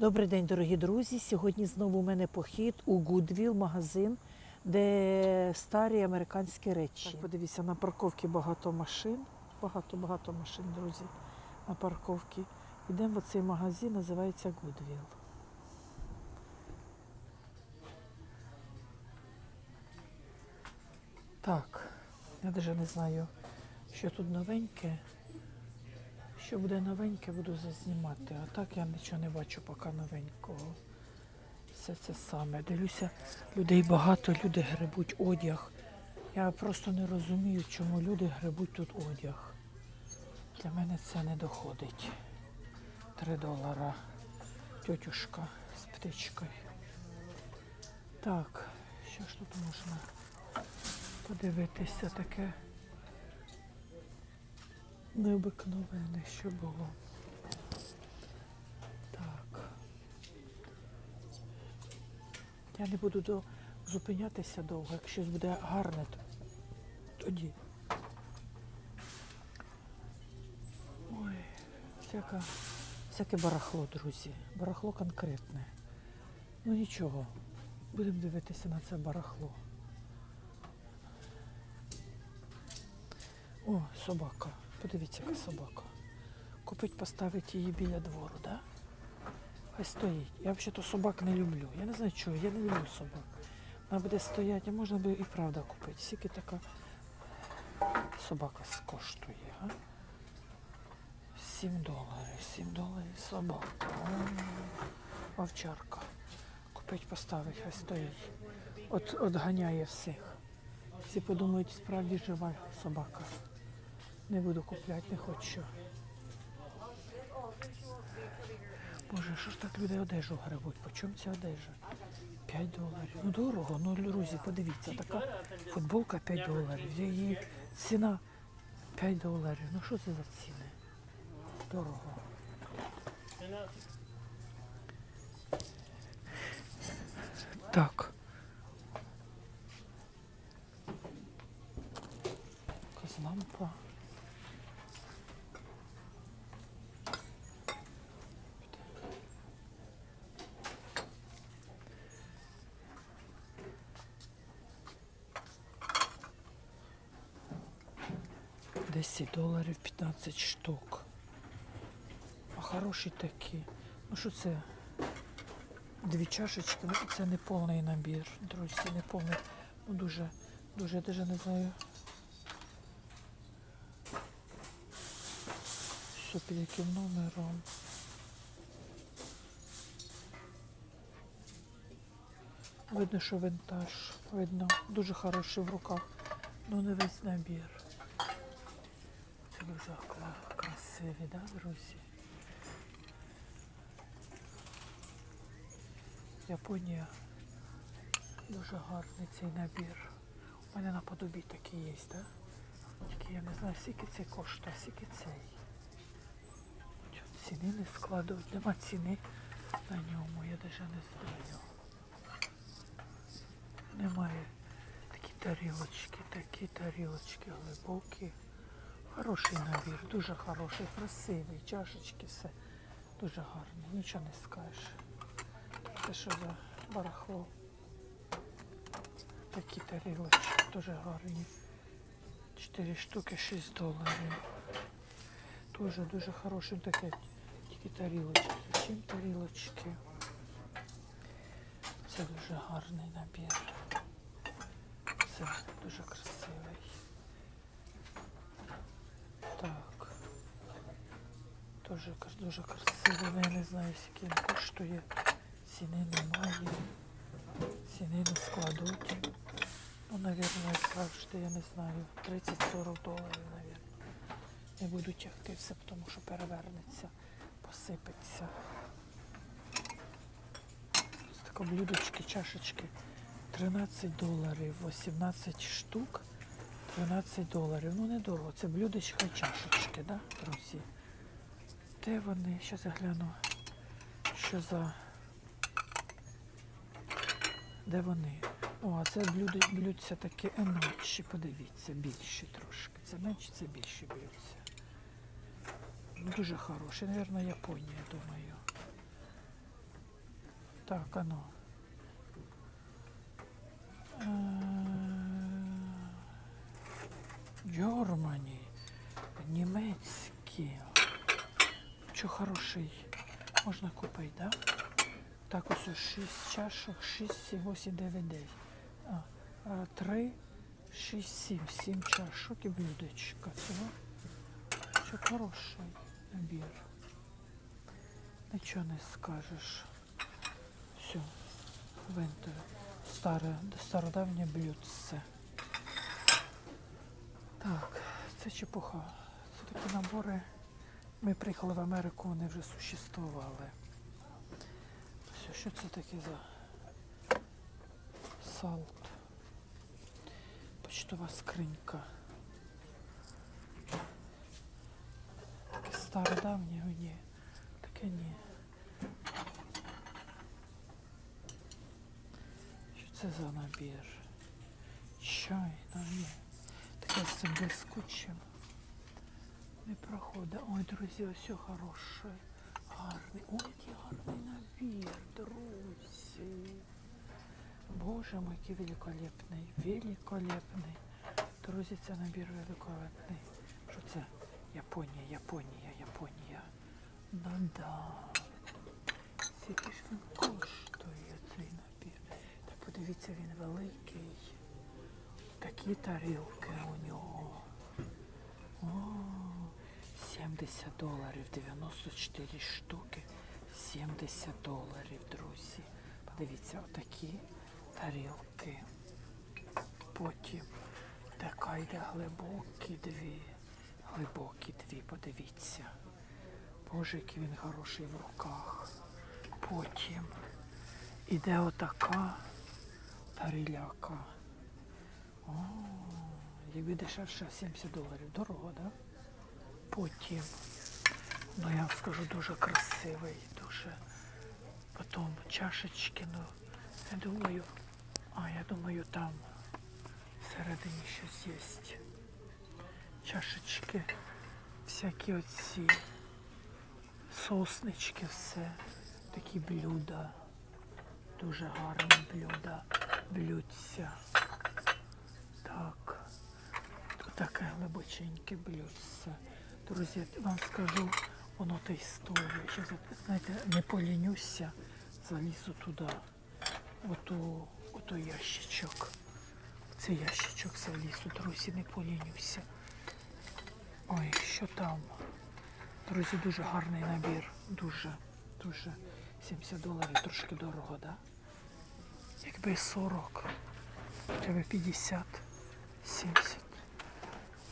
Добрий день, дорогі друзі. Сьогодні знову у мене похід у Гудвіл, магазин, де старі американські речі. Так, подивіться, на парковці багато машин. Багато-багато машин, друзі, на парковці. Йдемо в оцей магазин, називається Гудвіл. Так, я навіть не знаю, що тут новеньке. Що буде новеньке, буду зазнімати. А так я нічого не бачу поки новенького. Все це саме. Дивлюся, людей багато, люди гребуть одяг. Я просто не розумію, чому люди гребуть тут одяг. Для мене це не доходить. Три долара. Тьотюшка з птичкою. Так, що ж тут можна подивитися таке? Необикновене, що було. Так. Я не буду до... зупинятися довго. Якщо щось буде гарне, то тоді. Ой, всяка, всяке барахло, друзі. Барахло конкретне. Ну нічого. Будемо дивитися на це барахло. О, собака. Подивіться, яка собака. Купить, поставить її біля двору, да? Хай стоїть. Я взагалі собак не люблю. Я не знаю чого, я не люблю собак. Вона буде стояти, а можна би і правда купити. Скільки така собака скоштує, а? 7 доларів, 7 доларів собака. Овчарка. Купить, поставить, хай стоїть. От, от ганяє всіх. Всі подумають, справді жива собака. Не буду купляти, не хочу. Боже, що ж так люди одежу гребуть? По чому ця одежа? 5 доларів. Ну дорого, ну друзі, подивіться, така футболка 5 доларів. Її ціна 5 доларів. Ну що це за ціни? Дорого. Так. 10 доларів 15 штук. А хороші такі. Ну що це? Дві чашечки, ну це не повний набір, друзі, не повний. Ну дуже, дуже, я даже не знаю. Що під яким номером. Видно, що винтаж. Видно, дуже хороший в руках, але не весь набір. Дуже красиві, да, друзі? Японія. Дуже гарний цей набір. У мене на подобі такий є, так? Тільки я не знаю, скільки цей коштує, скільки цей. Ціни не складуть, нема ціни на ньому, я навіть не знаю. Немає такі тарілочки, такі тарілочки глибокі. Хороший набір, дуже хороший, красивий, чашечки, все дуже гарне, нічого не скажеш. Це що за барахло? Такі тарілочки дуже гарні. Чотири штуки 6 доларів. Дуже дуже хороші таке. Тільки тарілочки. Чим тарілочки? Це дуже гарний набір. Це дуже красивий. Так. Дуже, дуже красивий. але Я не знаю, скільки він коштує. Ціни немає. Ціни не складуть. Ну, навірно, завжди, я не знаю. 30-40 доларів, навірно. Не буду тягти все, тому що перевернеться, посипеться. Ось таке блюдечки, чашечки. 13 доларів, 18 штук. 12 доларів. Ну, недорого. Це блюдечка і чашечки, да, друзі? Де вони? Зараз я гляну. Що за. Де вони? О, а це блються блюдця такі менші, подивіться, більші трошки. Це менші, це більші блюдця. Ну, Дуже хороші, Навірно, Японія, думаю. Так, а Що. Можна купити, да? Так, ось 6 чашок, 6, 7, 8, 9, 10. А, а 3, 6, 7, 7 чашок і блюдечка. Цього. Що хороший набір. Нічого не скажеш. Все, винтер. Старе, стародавнє блюдце. Так, це чепуха. Це такі набори. Ми приїхали в Америку, вони вже существували. Все, що це таке за салт? Почтова скринька. Таке стародавнє, ні. Таке ні. Що це за набір? Чай, ну ні. Таке з цим блискучим. Не проходить. Ой, друзі, ось хороший. Гарний. Ой, який гарний набір, друзі. Боже мой, який великолепний. Великолепний. Друзі, це набір великолепний. Що це? Японія, Японія, Японія. Ну да. Скільки ж він коштує цей набір? Та подивіться, він великий. Такі тарілки у нього. О, 70 доларів, 94 штуки, 70 доларів, друзі. Подивіться, отакі тарілки. Потім така йде глибокі дві. Глибокі дві, подивіться. Боже, який він хороший в руках. Потім іде отака таріляка. О, якби дешевше 70 доларів. Дорого, так? Да? Потім, ну я вам скажу, дуже красивий, дуже. Потім чашечки, ну, я думаю, а я думаю, там всередині щось є. Чашечки, всякі оці соснички, все. Такі блюда. Дуже гарні блюда. Блюдця. Так. Таке глибоченьке блюдце. Друзі, я вам скажу, воно та історія. Що, знаєте, не полінюся, залізу туди. Ото, ото ящичок. Цей ящичок залізу, друзі, не полінюся. Ой, що там? Друзі, дуже гарний набір. Дуже, дуже. 70 доларів, трошки дорого? Да? Якби 40, треба 50, 70.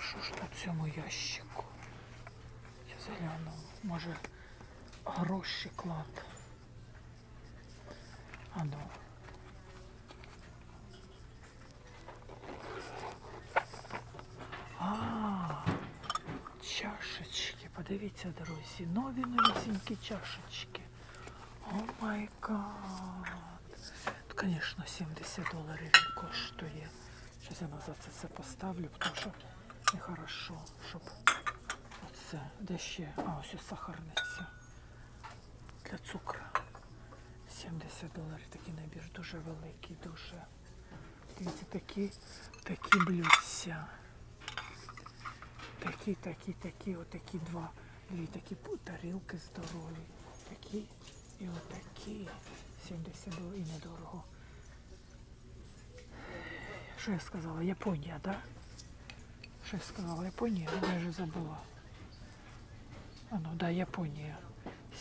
Що ж тут в цьому ящику? Я. Може гроші клад. А ну. А, чашечки. Подивіться, друзі. Нові новісінькі чашечки. О май гад. Звісно, 70 доларів він коштує. Щось я назад це поставлю, тому що нехорошо, щоб оце. Де ще? А, ось сахарниця. Для цукру. 70 доларів такий набір, дуже великий, дуже. Дивіться, такі, такі блюдця. Такі, такі, такі, отакі два. Дві такі тарілки здорові. Такі і отакі. 70 доларів і недорого. Що я сказала? Японія, так? Да? Що я сказала? Японія? Я вже забула. А ну, да, Японія.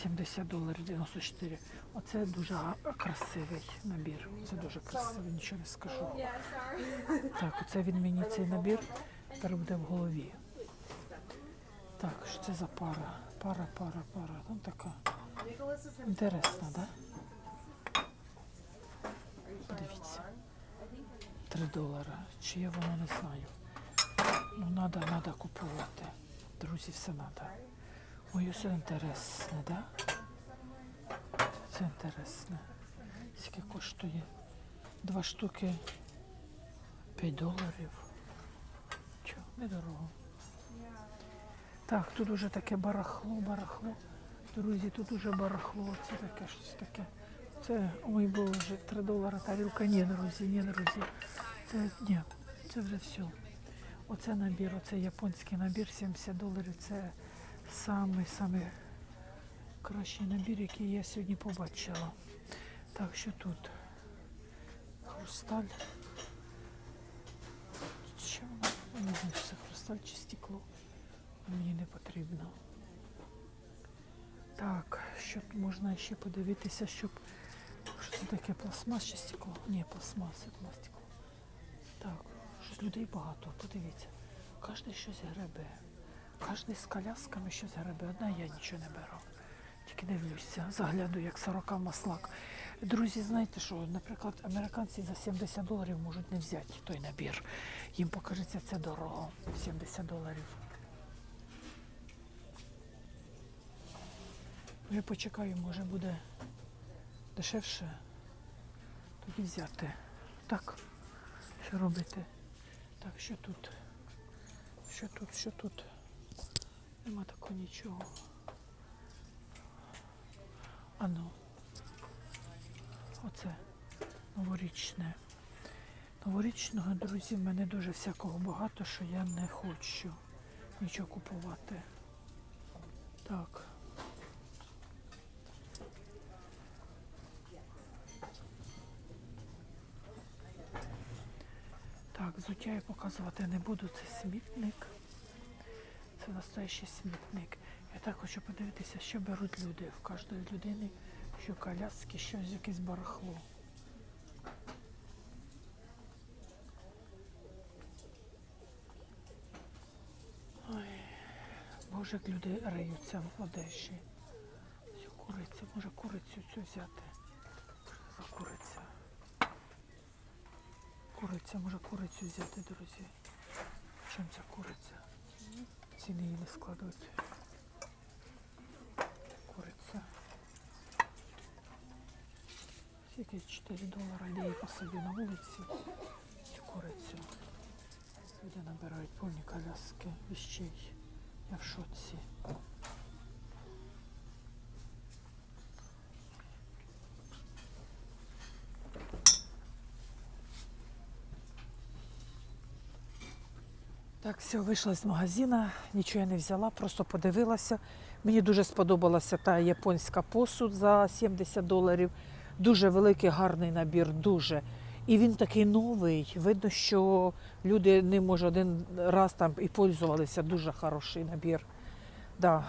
70 доларів 94. Оце дуже красивий набір. Це дуже красивий, нічого не скажу. Так, оце він мені цей набір тепер буде в голові. Так, що це за пара? Пара, пара, пара. Там така. Інтересна, так? Да? Подивіться. 3 долара. Чи є воно, не знаю. Ну, надо, надо купувати. Друзі, все надо. Ой, все інтересне, да? Це інтересне. Скільки коштує? Два штуки 5 доларів. Чого? Недорого. Так, тут уже таке барахло, барахло. Друзі, тут уже барахло. Це таке щось таке Це, ой Боже, 3 долара тарілка. Ні, друзі, ні, друзі. Це ні, це вже все. Оце набір, оце японський набір, 70 доларів. Це самий самий кращий набір, який я сьогодні побачила. Так, що тут? Хрусталь. Що це хрусталь чи стекло. Мені не потрібно. Так, щоб можна ще подивитися, щоб. Що це таке пластмас чи стекло? Ні, пластмас, це пластикло. Так, щось людей багато, подивіться. Кожен щось гребе. Кожен з колясками щось гребе. Одна я нічого не беру. Тільки дивлюся, заглядаю, як сорока маслак. Друзі, знаєте що, наприклад, американці за 70 доларів можуть не взяти той набір. Їм покажеться це дорого. 70 доларів. Ну, Я почекаю, може буде дешевше. Тоді взяти. Так, що робити? Так, що тут? Що тут, що тут? Нема такого нічого. Ану. Оце новорічне. Новорічного, друзі, в мене дуже всякого багато, що я не хочу нічого купувати. Так. Так, взуття я показувати не буду, це смітник. Це настоящий смітник. Я так хочу подивитися, що беруть люди. В кожної людини, що коляски, щось якесь барахло. Ой, Боже, як люди риються в Одесі. Цю курицю, може курицю цю взяти. Що за куриця? Куриця, може курицю взяти, друзі. Чим ця куриця? Ціни її не складуть. Куриця. Скільки 4 долара лейку собі на вулиці. Цю курицю. Люди набирають повні коляски віщей. Я в шоці. Так, все, вийшла з магазина, нічого я не взяла, просто подивилася. Мені дуже сподобалася та японська посуд за 70 доларів. Дуже великий, гарний набір, дуже. І він такий новий. Видно, що люди ним може один раз там і пользувалися. Дуже хороший набір. Да.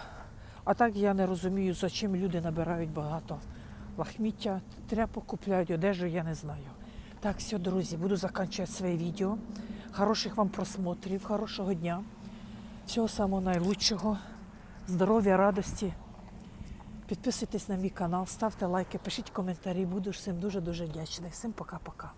А так я не розумію, за чим люди набирають багато лахміття, тряпок купляють, одежу, я не знаю. Так, все, друзі, буду закінчувати своє відео. Хороших вам просмотрів, хорошого дня. Всього самого найлучшого. Здоров'я, радості. Підписуйтесь на мій канал, ставте лайки, пишіть коментарі. Буду всім дуже-дуже вдячний. Всім пока-пока.